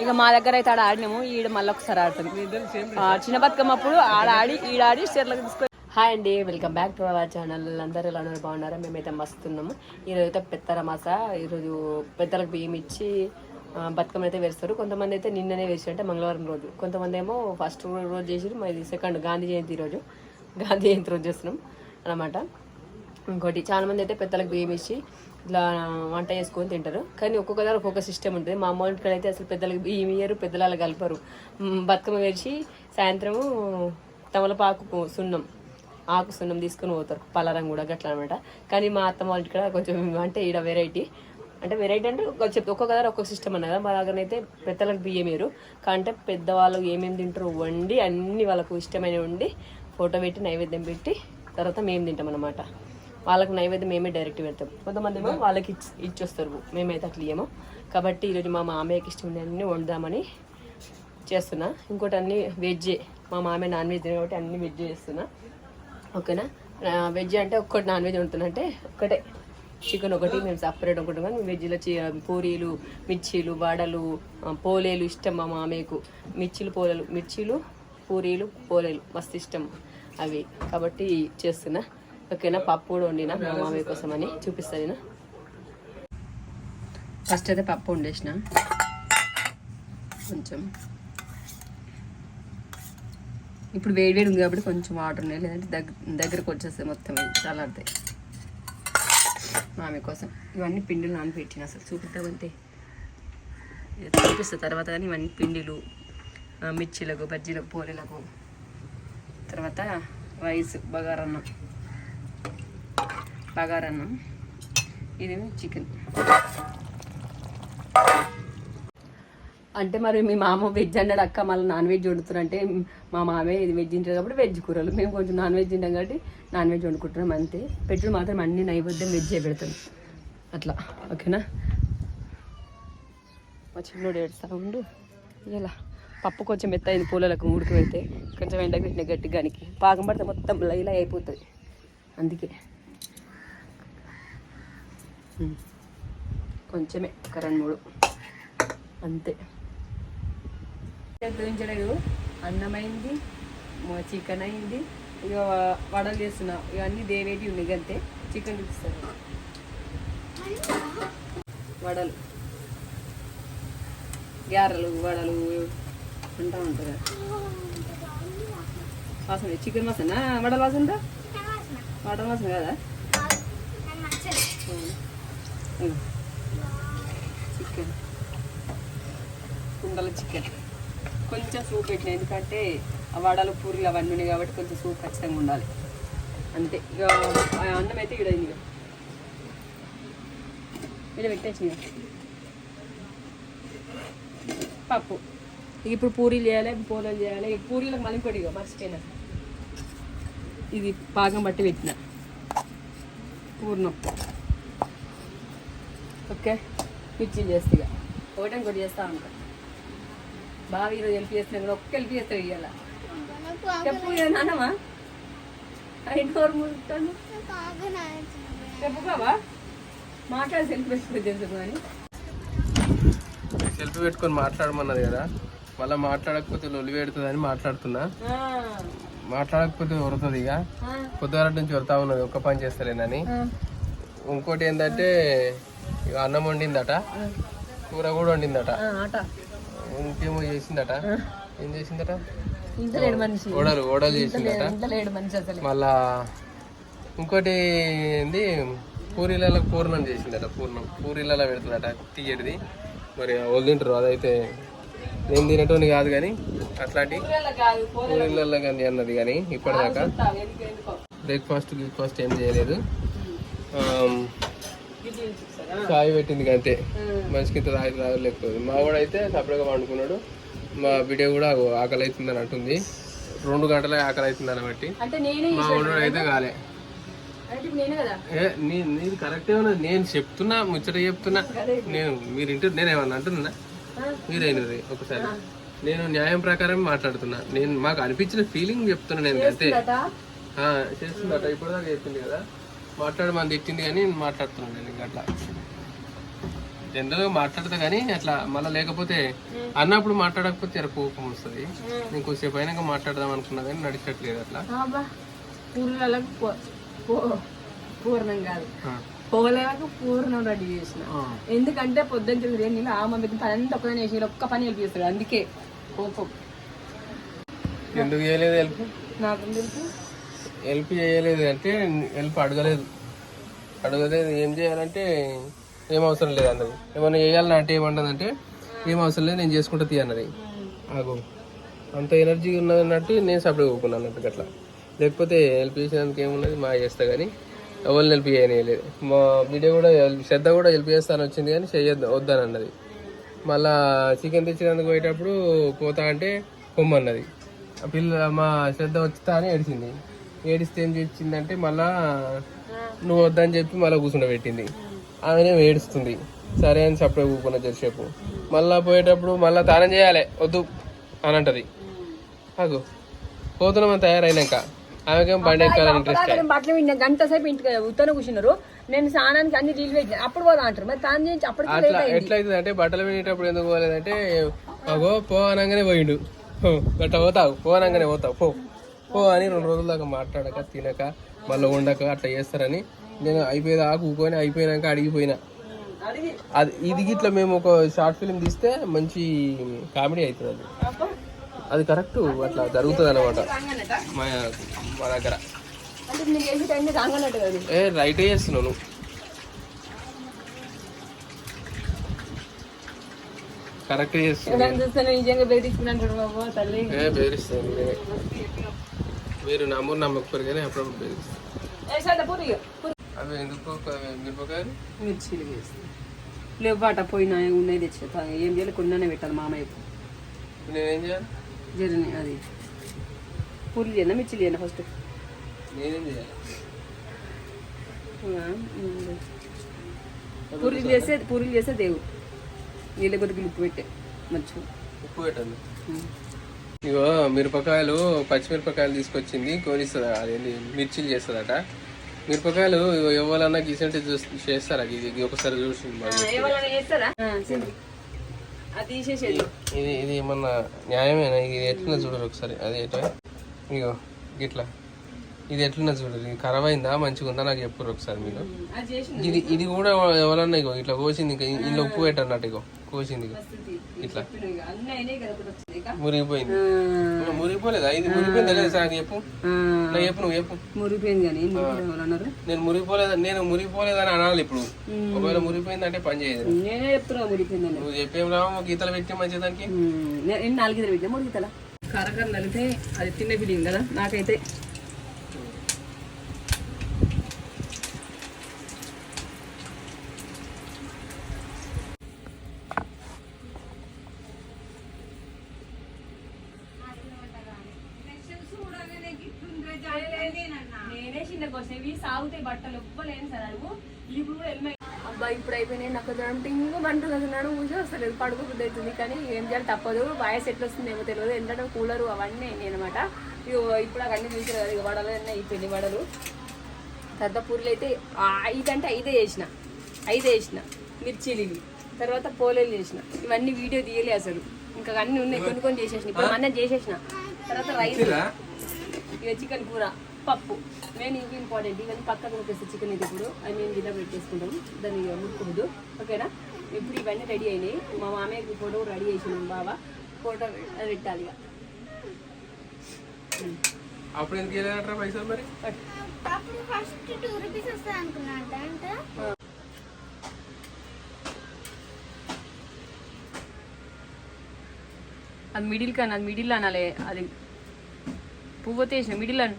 ఇక మా దగ్గర అయితే ఆడ ఆడినాము ఈడ మళ్ళీ ఒకసారి ఆడుతుంది ఆ, చిన్న బతుకమ్మ అప్పుడు ఆడ ఆడి ఈడ ఆడి స్టేర్లకు తీసుకొని హాయ్ అండి welcome back to our channel. అందరూ ఎలా ఉన్నారు? బాగున్నారా? మేమైతే మస్తున్నాము. ఈరోజు అయితే పెత్తర మాస ఈరోజు పెద్దలకు బియ్యం ఇచ్చి బతుకమ్మ అయితే వేస్తారు. కొంతమంది అయితే నిన్ననే వేసారు అంటే మంగళవారం రోజు. కొంతమంది ఏమో ఫస్ట్ రోజు చేసారు మరి సెకండ్ గాంధీ జయంతి రోజు గాంధీ జయంతి రోజు చేస్తున్నాం అనమాట ఇంకోటి చాలా మంది అయితే పెద్దలకు బియ్యం ఇచ్చి ఇట్లా వంట చేసుకొని తింటారు. కానీ ఒక్కొక్క ఒక్కొక్క సిస్టమ్ ఉంటుంది. మా అమ్మ ఇంటికాడ అయితే అసలు పెద్దలకు బియ్యం ఇయ్యరు పెద్దలు కలపరు. బతుకమ్మ వేసి సాయంత్రము తమలపాకు సున్నం ఆకు సున్నం తీసుకొని పోతారు. పలారం కూడా గట్లా అనమాట కానీ మా అత్తమ్మ వాళ్ళ ఇక్కడ కొంచెం అంటే ఈడ వెరైటీ అంటే వెరైటీ అంటే చెప్తే ఒక్కొక్క దగ్గర ఒక్కొక్క సిస్టమ్ అన్నది కదా. మా దగ్గర అయితే పెద్దలకు బియ్యం వేరు అంటే పెద్దవాళ్ళు ఏమేమి తింటారో వండి అన్ని వాళ్ళకు ఇష్టమైన వండి ఫోటో పెట్టి నైవేద్యం పెట్టి తర్వాత మేము తింటాం అనమాట వాళ్ళకి నైవేద్యం మేమే డైరెక్ట్ పెడతాం. కొంతమంది ఏమో వాళ్ళకి ఇచ్చి ఇచ్చొస్తారు. మేమైతే అట్లా ఇయ్యము. కాబట్టి ఈరోజు మా మామయ్యకి ఇష్టం అన్నీ వండుదామని చేస్తున్నా. ఇంకోటి అన్ని వెజ్జే మా మామయ్య నాన్ వెజ్ కాబట్టి అన్ని వెజ్ చేస్తున్నా. ఓకేనా? వెజ్ అంటే ఒక్కటి నాన్ వెజ్ వండుతున్నా అంటే ఒక్కటే. చికెన్ ఒకటి మేము సపరేట్ ఒకటి కానీ వెజ్లో చి పూరీలు మిర్చీలు వడలు పోలేలు ఇష్టం మా మామయ్యకు. మిర్చీలు పోలేలు మిర్చీలు పూరీలు పోలేలు. మస్తు ఇష్టం అవి. కాబట్టి చేస్తున్నా. ఓకేనా? పప్పు కూడా వండినా మా మామయ్య కోసం అని చూపిస్తాను నేను. ఫస్ట్ అయితే పప్పు వండేసిన. కొంచెం. ఇప్పుడు వేడి వేడి ఉంది కాబట్టి కొంచెం వాటర్ ఉన్నాయి. లేదంటే దగ్గర దగ్గరకు వచ్చేస్తాయి మొత్తం చాలా ఆడతాయి మామి కోసం. ఇవన్నీ పిండిలు నానబెట్టిన అసలు. చూపిద్దామంతే చూపిస్తా తర్వాత కానీ ఇవన్నీ పిండిలు మిర్చిలకు బజ్జీలకు పూరీలకు తర్వాత రైస్ బగారన్నం. బగారన్నం ఇది చికెన్ అంటే మరి మీ మామ వెజ్ అన్నాడు అక్క మళ్ళీ నాన్ వెజ్ వండుతున్నారంటే మా మామే ఇది వెజ్ తింటారు కాబట్టి వెజ్ కూరలు. మేము కొంచెం నాన్ వెజ్ తింటాం కాబట్టి నాన్ వెజ్ వండుకుంటున్నాం అంతే. పెట్టుడు మాత్రం అన్ని నైవేద్యం వెజ్ పెడతాం. అట్లా. ఓకేనా? మా చిన్నోడు ఏడుస్తా ఉండు ఇలా పప్పు కొంచెం మెత్త అయింది పూలలకు ఉడికి పెడితే కొంచెం ఎండకు పెట్టిన గట్టిగానికి. పాకం పడితే మొత్తం లైలా అయిపోతుంది. అందుకే. కొంచెమే ఒక రెండు మూడు. అంతే. చూపించలేదు అన్నమైంది చికెన్ అయింది. ఇక వడలు చేస్తున్నా. ఇవన్నీ దేవేటి ఉన్నాయి అంతే. చికెన్ చూపిస్తాను. వడలు. గారెలు వడలు అంటా ఉంటారు. వాసన చికెన్ వాసన? వడల వాసన. వడల వాసన కదా? చికెన్ కుండల చికెన్ కొంచెం సూప్ పెట్టిన ఎందుకంటే ఆ వడలు పూరీలు అవన్నీ ఉన్నాయి కాబట్టి కొంచెం సూప్ ఖచ్చితంగా ఉండాలి. అంతే. ఇక అన్నం అయితే ఇక్కడ ఇక. ఇలా పెట్టేసి పప్పు. ఇక ఇప్పుడు పూరీలు చేయాలి పూలలు చేయాలి. ఇక పూరీలకు మళ్ళీ ఇంకోటి ఇక మర్చిపోయినా. ఇది పాకం బట్టి పెట్టిన. పూర్ణం ఓకే? మిర్చీలు చేస్తే ఇక. ఒకటే ఇంకోటి చేస్తా ఉంటా బాగా ఈరోజు హెల్ప్ కూడా ఒక్క హెల్ప్ చేస్తావు ఇవాళ చెప్పు నాన్నమా? ఐదు నోరు చెప్పు బాబా. మాట్లాడి సెల్ఫ్ పెట్టుకుని తెలుసు అని సెల్ఫీ పెట్టుకొని మాట్లాడమన్నది కదా. మళ్ళీ మాట్లాడకపోతే లొలి పెడుతుందని మాట్లాడుతున్నా. ఆ, మాట్లాడకపోతే వరుతుంది ఇక. ఆ, పొద్దుగాల నుంచి వరుతా ఉన్నది ఒక్క పని చేస్తలేనని. ఆ, ఇంకోటి ఏంటంటే ఇక అన్నం వండిందట. కూర కూడా వండిందట. ఇంకేమో చేసిందట. ఏం చేసిందట? ఓడలు ఓడలు చేసిందట. మళ్ళా ఇంకోటి ఏంది? పూరీలలో పూర్ణం చేసిందట పూర్ణం. పూరీలలో పెడుతుందట తీయటిది. మరి వాళ్ళు తింటారు అదైతే నేను తినేటోని కాదు కానీ అట్లాంటి పూరీలలో కానీ అన్నది కానీ ఇప్పటిదాకా. బ్రేక్ఫాస్ట్ బ్రేక్ఫాస్ట్ ఏం చేయలేదు. చాయ్ పెట్టింది అంతే. మనిషికి ఇంత తాగి తాగలేకపోయింది మా వాడు అయితే సపరేట్గా వండుకున్నాడు. మా బిడ్డ కూడా ఆకలి అవుతుందని అంటుంది. రెండు గంటలే ఆకలి అవుతుందని బట్టి మా వాడు అయితే కాలే. నేనే నీది కరెక్టే ఉన్నది నేను చెప్తున్నా ముచ్చట చెప్తున్నా. నేను మీరు ఇంటి నేనేమన్నా అంటున్నా? మీరైనది ఒకసారి. నేను న్యాయం ప్రకారం మాట్లాడుతున్నా. నేను మాకు అనిపించిన ఫీలింగ్ చెప్తున్నా నేను అంతే చేస్తుందట. ఇప్పుడు దాకా చెప్పింది కదా. మాట్లాడమని తిట్టింది కానీ నేను మాట్లాడుతున్నాను నేను అట్లా. జనరల్గా మాట్లాడతా కానీ అట్లా మళ్ళీ లేకపోతే అన్నప్పుడు మాట్లాడకపోతే జర కోపం వస్తుంది. నేను కొద్దిసేపు అయినాక మాట్లాడదాం అనుకున్నా కానీ నడిచట్లేదు అట్లా. పూర్ణం కాదు. ఆ. పోలేలకు పూర్ణం రెడీ చేసిన. ఎందుకంటే పొద్దున్న తెలియదు నేను ఆ మమ్మీ పని అంతా ఒక్కదాన్ని చేసి ఒక్క పని హెల్ప్ చేస్తాడు అందుకే కోపం. ఎందుకు చేయలేదు హెల్ప్? నాకు తెలుసు హెల్ప్ చేయలేదు అంటే హెల్ప్ అడగలేదు. అడగలేదు ఏం చేయాలంటే ఏం అవసరం లేదు అన్నది. ఏమన్నా చేయాలని అంటే ఏమంటదంటే ఏం అవసరం లేదు నేను చేసుకుంటా తీ అన్నది. ఆగు. అంత ఎనర్జీ ఉన్నది అన్నట్టు నేను సపరేట్ పోకున్నాను అన్నట్టు అట్లా లేకపోతే హెల్ప్ చేసినందుకు ఏమున్నది మా చేస్తా కానీ ఎవరిని హెల్ప్ చేయలేదు మా వీడియో కూడా శ్రద్ధ కూడా హెల్ప్ చేస్తాను వచ్చింది కానీ చేయొద్దు వద్దని అన్నది. మళ్ళా చికెన్ తెచ్చినందుకు పోయేటప్పుడు పోతా అంటే కొమ్మన్నది. ఆ పిల్ల మా శ్రద్ధ వచ్చుతా అని ఏడిచింది. ఏడిస్తే ఏం చేసిందంటే మళ్ళా నువ్వు వద్దని చెప్పి మళ్ళీ కూర్చుండబెట్టింది. ఆమెనే ఏడుస్తుంది. సరే అని సపరేట్ కూకున్నా జరిసేపు మళ్ళా పోయేటప్పుడు మళ్ళా తానం చేయాలి వద్దు అని అంటది. అగు పోతున్నాం అని తయారైనాక ఆమెకేం బండి ఎక్కాలని ఇంట్రెస్ట్ బట్టలు విన్నా గంట సేపు ఇంటికి ఉత్తన కూర్చున్నారు. నేను స్నానానికి అన్ని నీళ్ళు పెట్టిన. అప్పుడు పోదా అంటారు. మరి తాను చేయించి అప్పటికి అట్లా ఎట్లయితుంది అంటే బట్టలు వినేటప్పుడు ఎందుకు పోలేదంటే అగో పో అనగానే పోయిండు. గట్ట పోతావు. పో అనగానే పోతావు. పో. పో అని రెండు రోజుల దాకా మాట్లాడక తినక మళ్ళీ ఉండక అట్లా చేస్తారని నేను అయిపోయేదాకా ఊకొని అయిపోయినాక అడిగిపోయినా అడిగి అది ఇది ఇట్లా మేము ఒక షార్ట్ ఫిల్మ్ తీస్తే మంచి కామెడీ అవుతుంది అది. అది కరెక్ట్ అట్లా జరుగుతుంది అనమాట. మా మా దగ్గర. ఏ రైటే చేస్తున్నావు నువ్వు. కరెక్ట్ చేస్తున్నావు. ఎవరైనా చూస్తే నేను నిజంగా బెదిరించుకున్నాను బాబు తల్లి. ఏ బెదిరిస్తాను మీరే మీరు నమ్మరు నమ్మకపోరు కానీ అప్పుడప్పుడు పూరి. అవి ఎందుకు మిరపకాయలు మిర్చీలు వేసి లేవు బాట పోయినా ఉన్నాయి తెచ్చా ఏం చేయాలి? కొన్నానే పెట్టాలి మామయ్యకు నేనేం చేయాలి? జర్నీ అది. పూరి చేయనా మిర్చిలు చేయనా ఫస్ట్ నేనేం చేయాలి? పూరీలు చేస్తే పూరీలు చేస్తే దేవు నీళ్ళ కొద్దిగా ఉప్పు పెట్టే మంచిగా. ఉప్పు పెట్టండి. ఇగో మిరపకాయలు పచ్చిమిరపకాయలు తీసుకొచ్చింది కోనిస్తుంది అదేంటి మిర్చిలు చేస్తుందట మిరపకాయలు ఇగో ఎవరన్నా గీసంటే చేస్తారా? ఇది ఒకసారి చూసి ఇది ఇది ఏమన్నా న్యాయమేనా? ఇది ఎట్లున్నా చూడరు ఒకసారి. అది ఎట్లా? ఇగో గిట్లా. ఇది ఎట్లున్నా చూడరు. ఇది ఖరాబ్ అయిందా మంచిగా ఉందా నాకు చెప్పురు ఒకసారి మీరు. ఇది ఇది కూడా ఎవరన్నా ఇగో ఇట్లా కోసింది ఇంకా ఇంట్లో ఉప్పు పెట్టన్నట్టు ఇగో. కోసింది ఇట్లా. మురిగిపోయింది. మురిగిపోలేదా? ఇది మురిగిపోయింది తెలియదు సార్ చెప్పు. చెప్పు నువ్వు చెప్పు. మురిగిపోయింది కానీ మురిగిపోయింది ఎవరు అన్నారు? నేను మురిగిపోలేదు? నేను మురిగిపోలేదని అనాలి ఇప్పుడు. ఒకవేళ మురిగిపోయిందంటే పని చేయదు. నేనే చెప్తున్నా మురిగిపోయిందని. నువ్వు చెప్పేం రావు గీతలు పెట్టి మంచిదానికి నేను నాలుగైదు పెట్టా మూడు గీతల కరకర నలితే అది తిన్న ఫీలింగ్ కదా? నాకైతే కోసం ఇవి సాగుతాయి బట్టలు. ఎవ్వలేను సార్ అడుగు ఇప్పుడు కూడా అబ్బా ఇప్పుడు అయిపోయినాయి. నాకు టింగ్ మంటూ కదున్నాడు ఊజో అసలు పడుకో బుద్ధి అవుతుంది. కానీ ఏం చేయాలి? తప్పదు. వాయిస్ ఎట్లా వస్తుందేమో తెలియదు. ఎందుకంటే కూలరు అవన్నీ అనమాట ఇగో ఇప్పుడు అవన్నీ చూసారు కదా. ఇక వడలు అన్నీ అయిపోయినాయి వడలు. తర్వాత పూరీలు అయితే అంటే ఐదే చేసిన. ఐదే చేసిన. మిర్చీలు ఇవి తర్వాత పోలేలు చేసిన. ఇవన్నీ వీడియో తీయలే అసలు. ఇంకా అన్నీ ఉన్నాయి. కొన్ని కొన్ని చేసేసిన. ఇప్పుడు అన్నీ చేసేసిన. తర్వాత రైస్. ఇక చికెన్ కూర. పప్పు. మెయిన్ ఇవి ఇంపార్టెంట్. ఇవన్నీ పక్కకు పెట్టేస్తే చికెన్ ఇది ఇప్పుడు అవి మేము గిన్నె పెట్టేసుకుంటాం దాన్ని ఇక ముట్టుకోవద్దు. ఓకేనా? ఇప్పుడు ఇవన్నీ రెడీ అయినాయి. మా మామయ్యకి ఫోటో రెడీ చేసినాం బాబా ఫోటో పెట్టాలి ఇక. అప్పుడు ఎందుకు వెళ్ళారంటారా పైసలు మరి? పట్టు. అప్పుడు ఫస్ట్ టూ రూపీస్ వస్తుంది అనుకున్నా అంటే? అది మిడిల్ కానీ అది మిడిల్ అనాలి. అది పువ్వు వేసిన మిడిల్ అని.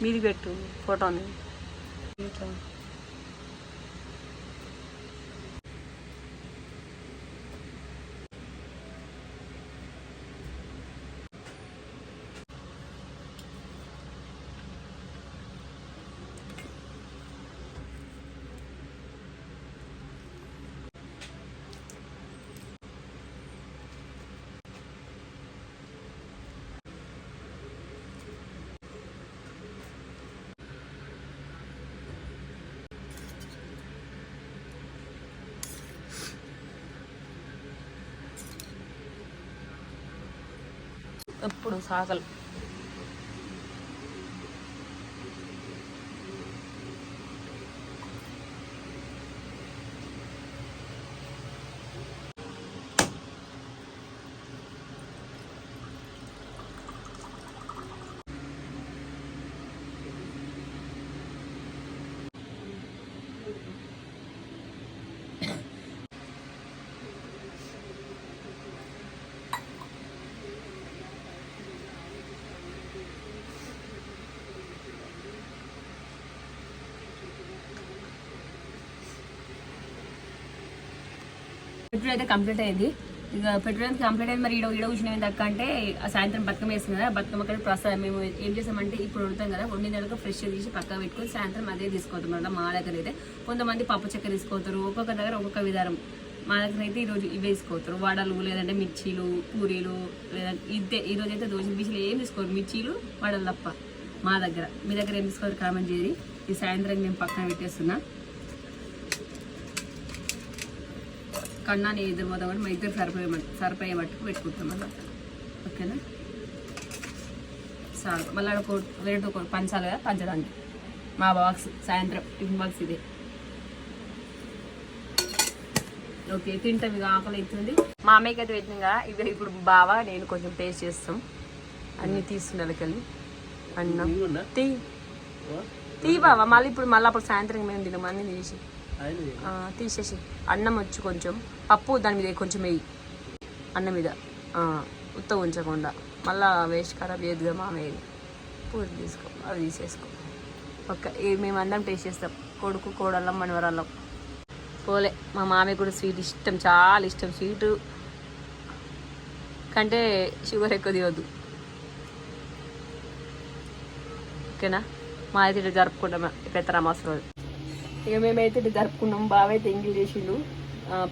మీది పెట్టు ఫోటోని ఇట్లా. ఎప్పుడు సాగలు. పెట్రోల్ అయితే కంప్లీట్ అయింది. ఇక పెట్రోల్ అయితే కంప్లీట్ అయింది. మరి ఈడ ఈడ కూర్చుని ఏంది అంటే ఆ సాయంత్రం బతుకమ్మ వేస్తుంది కదా బతుకమ్మ అక్కడ ప్రసాదం మేము ఏం చేసామంటే ఇప్పుడు వండుతాం కదా వండిన తర్వాత ఫ్రెష్ తీసి పక్క పెట్టుకుని సాయంత్రం అదే తీసుకోవద్దు. అనమాట మా దగ్గర అయితే కొంతమంది పప్పు చెక్క తీసుకోతారు. ఒక్కొక్క దగ్గర ఒక్కొక్క విధానం. మా దగ్గర అయితే ఈరోజు ఇవే తీసుకోతారు. వడలు లేదంటే మిర్చీలు పూరీలు లేదంటే ఇదే. ఈరోజు అయితే దోశ బీసీలు ఏం తీసుకోరు. మిర్చీలు వడలు తప్ప మా దగ్గర. మీ దగ్గర ఏం తీసుకోరు? కామెంట్ చేసి ఈ సాయంత్రం నేను పక్కన పెట్టేస్తున్నా. కన్నా నేను ఇద్దరు పోతాం కానీ మా ఇద్దరు సరిపోయే సరిపోయే మట్టుకు పెట్టుకుంటాం అన్నమాట. ఓకేనా? చాలు. మళ్ళీ ఒక పంచాలి కదా? పంచడానికి. మా బాక్స్ సాయంత్రం టిఫిన్ బాక్స్ ఇదే. ఓకే తింటాం. ఇక ఆకలి అవుతుంది. మా అమ్మకి అయితే పెట్టినాం కదా? ఇవి ఇప్పుడు బాగా నేను కొంచెం టేస్ట్ చేస్తాం. అన్నీ తీస్తుండే వెళ్ళి అన్నం. తీ తీ బావా మళ్ళీ ఇప్పుడు మళ్ళీ అప్పుడు సాయంత్రం మేము తిన్నాం? అన్నీ తీసి తీసేసి అన్నం వచ్చి కొంచెం పప్పు దాని మీద కొంచెం వేయి అన్నం మీద ఉత్త ఉంచకుండా. మళ్ళా వేస్ట్ ఖరాబ్ చేయదుగా మామయ్య. పూరి తీసుకో అవి తీసేసుకో. ఓకే మేము అందరం టేస్ట్ చేస్తాం. కొడుకు కోడళ్ళం మనవరాళ్ళం. పోలే మా మామయ్య కూడా స్వీట్ ఇష్టం చాలా ఇష్టం. స్వీటు కంటే షుగర్ ఎక్కువ తినొద్దు ఓకేనా? మా అయితే జరుపుకుంటాం పెత్తరామాస రోజు. ఇక మేమైతే ఇటు జరుపుకున్నాం బాగా అయితే ఎంజాయ్ చేసిండు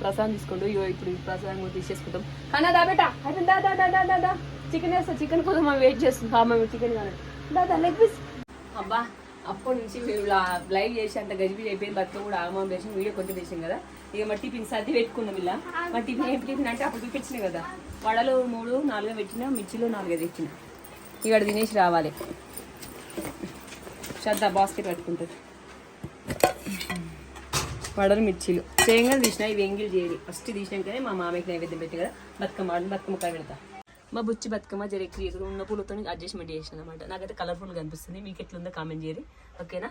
ప్రసాదం తీసుకుంటూ ఇగో ఇప్పుడు ప్రసాదం కూడా తీసేసుకుంటాం. కానీ దా బేటా అయితే దా దా దా దా దా చికెన్ వేస్తా చికెన్ కోసం మేము వెయిట్ చేస్తున్నాం మేము చికెన్ కానీ దా దా లెగ్ పీస్ అబ్బా అప్పటి నుంచి మేము లైవ్ చేసి అంత గజిబి అయిపోయింది. బతుక కూడా ఆగమం చేసి వీడియో కొంచెం చేసాం కదా. ఇక మా టిఫిన్ సర్ది పెట్టుకున్నాం ఇలా. మా టిఫిన్ ఏం టిఫిన్ అంటే అప్పుడు చూపించినాయి కదా. వడలు మూడు నాలుగు పెట్టినా మిర్చిలో నాలుగు తెచ్చిన ఇక్కడ తినేసి రావాలి. శ్రద్ధ బాస్కెట్ పెట్టుకుంటుంది. వడలు మిర్చీలు. తేంగలు తీసిన ఇవి ఎంగిల్ చేయాలి ఫస్ట్ తీసినాకనే మా మామయ్యకి నైవేద్యం పెట్టి కదా బతుకమ్మ ఆడిని బతుకమ్మ కాయ పెడతా. మా బుచ్చి బతుకమ్మ జర క్రియేటర్ ఉన్న పూలతో అడ్జస్ట్మెంట్ చేసిన అనమాట నాకైతే కలర్ఫుల్గా అనిపిస్తుంది. మీకు ఎట్లుందో కామెంట్ చేయరు ఓకేనా?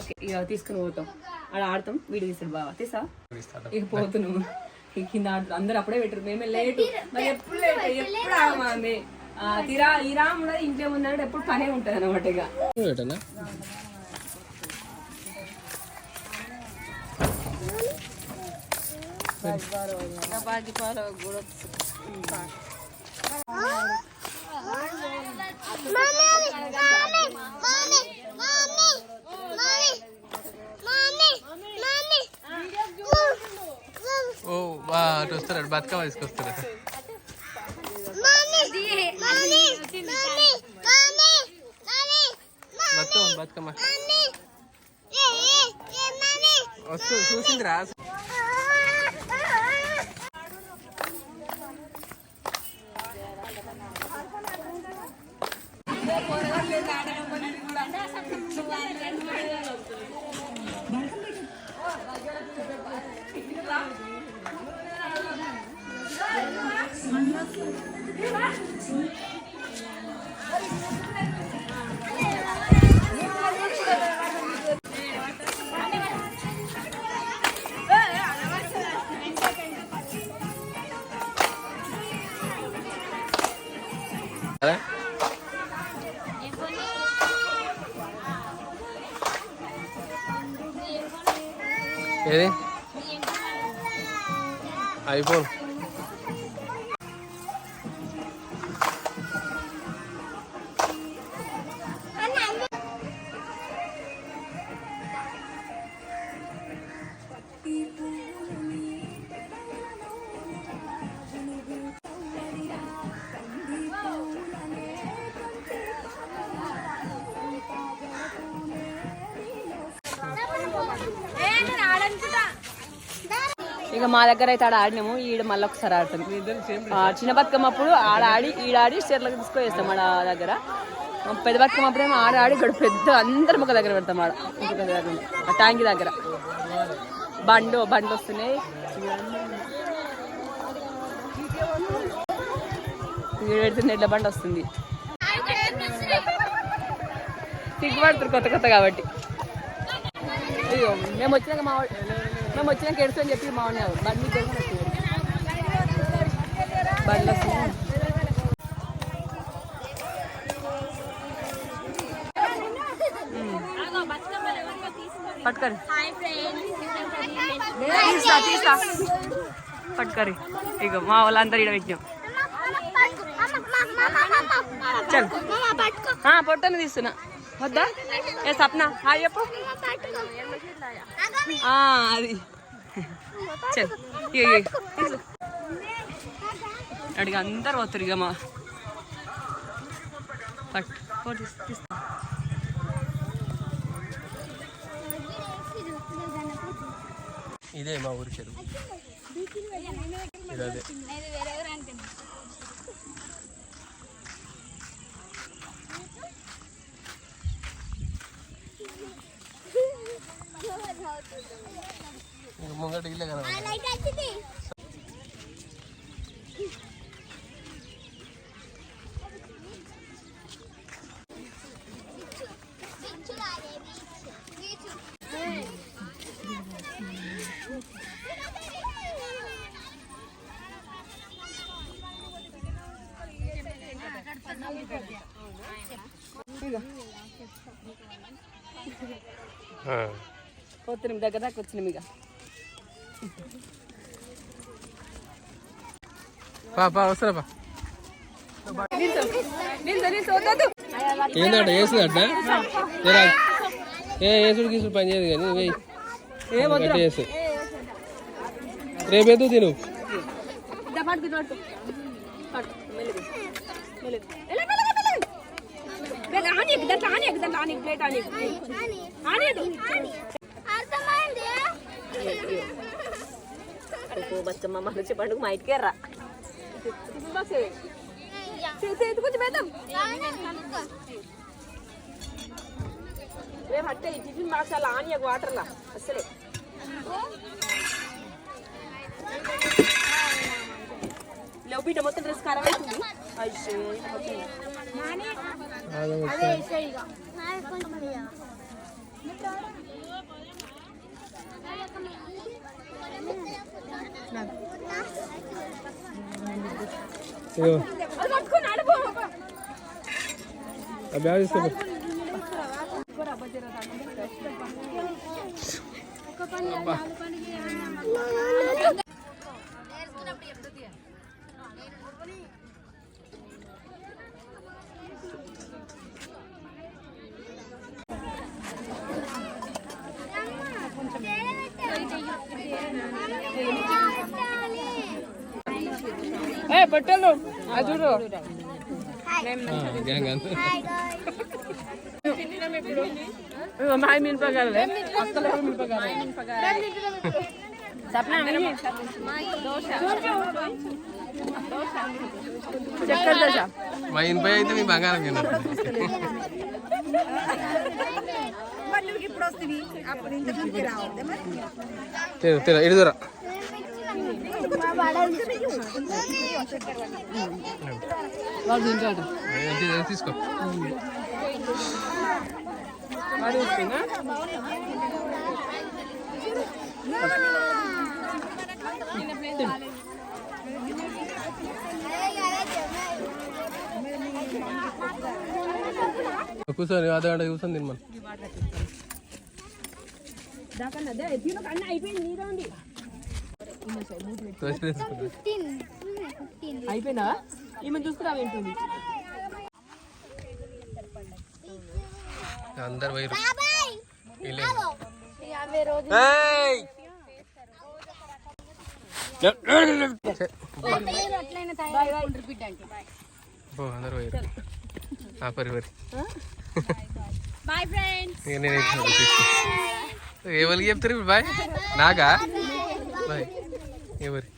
ఓకే ఇక తీసుకుని పోతాం. ఆడ ఆడతాం. వీడియో తీసాడు బావా. తీసా ఇక పోతున్నాము ఇక కింద ఆడుతాం అందరూ అప్పుడే పెట్టరు. మేమే లేట్. మరి ఎప్పుడు late, ఎప్పుడు ఆగమామే తీరా ఈ రాముడు ఇంట్లో ఉన్నాడు. ఎప్పుడు పనే ఉంటుంది అనమాట ఇక. ఓ వా అటు వస్తాడు బతుకమ్మ తీసుకొస్తాడు బతుకమ్మ బతుకమ్మ. వస్తూ చూసిందిరా ఏది ఐఫోన్ ఇక మా దగ్గర అయితే ఆడ ఆడినాము. ఈడ మళ్ళీ ఒకసారి ఆడతాం చిన్న బతుకమ్మ అప్పుడు ఆడ ఆడి ఈడ ఆడి స్టేర్లకు తీసుకొని ఆడ దగ్గర. పెద్ద బతుకమ్మ అప్పుడేమో ఆడ ఆడి ఇక్కడ పెద్ద అందరం ఒక దగ్గర పెడతాం ఆడ. ఇంకొక దగ్గర ఆ ట్యాంక్ దగ్గర. బండు బండి వస్తున్నాయి. ఈడ పెడుతుంది ఎడ్ల బండి వస్తుంది. సిగ్గుపడుతుంది కొత్త కొత్త కాబట్టి. అయ్యో మేము వచ్చినాక మా మేము వచ్చినాక ఎడుతు అని చెప్పి మా బండి మీద పట్టుకరి తీస్తా తీస్తా పట్టుకరి ఇక మా వాళ్ళందరూ ఇక్కడ పెట్టినాం చల్ పొట్టను తీస్తున్నా వద్దా? ఏ సప్న హాయ్ చెప్పు. ఆ, అది. చల్. అడిగి అందరు పోతారు ఇక మా. పట్టు తీస్తా ఇదే మా ఊరి చెరువు. ఇది అదే ఇంక దగ్గర దాకా వచ్చినాం ఇక. పా పా వస్తారా ఏందట ఏ వేసుడు గీసుడు పని చేయదు కానీ వేయి గట్టి వేసు రేపు ఎద్దు తిను? ప్లేట్ ఆని ఎక్కు ఆని ఎక్కు అర్థమైంది అడుగు బతుకమ్మ మన వచ్చే పండుగ మా ఇంటికి రా. కొంచెం పెద్దాం రేపు అట్టే ఈ టిఫిన్ బాక్స్ అలా ఆని వాటర్లా అసలే లేవు బిడ్డ మొత్తం డ్రెస్ ఖరాబ్ అవుతుంది. అయ్యో అది పట్టుకొని నడుపు ఆ బ్యాగ్ తీసుకో ఏ బట్టలు అది చూడు గ్యాంగ్ అంతా మాయ మినపగాలే అక్కల మినపగాలే సప్న చక్కెర దోశ మా ఇనిపై అయితే మీ బంగారం కింద తిను తిను ఇటు దూరా వాళ్ళు తింటాడు తీసుకో వాడు కూర్చొని అదే గంట కూర్చొని తినమని తోసి తీసుకుంటా. ఫిఫ్టీన్ ఫిఫ్టీన్ అయిపోయిందా ఈమె చూసుకురా ఏంటుంది అందరు పో, అందరు పోయిరు ఆ పరి. పరి బాయ్. ఫ్రెండ్స్ నేను ఎవరికి చెప్తారు ఇప్పుడు బాయ్? నాకా? బాయ్. ఎవరి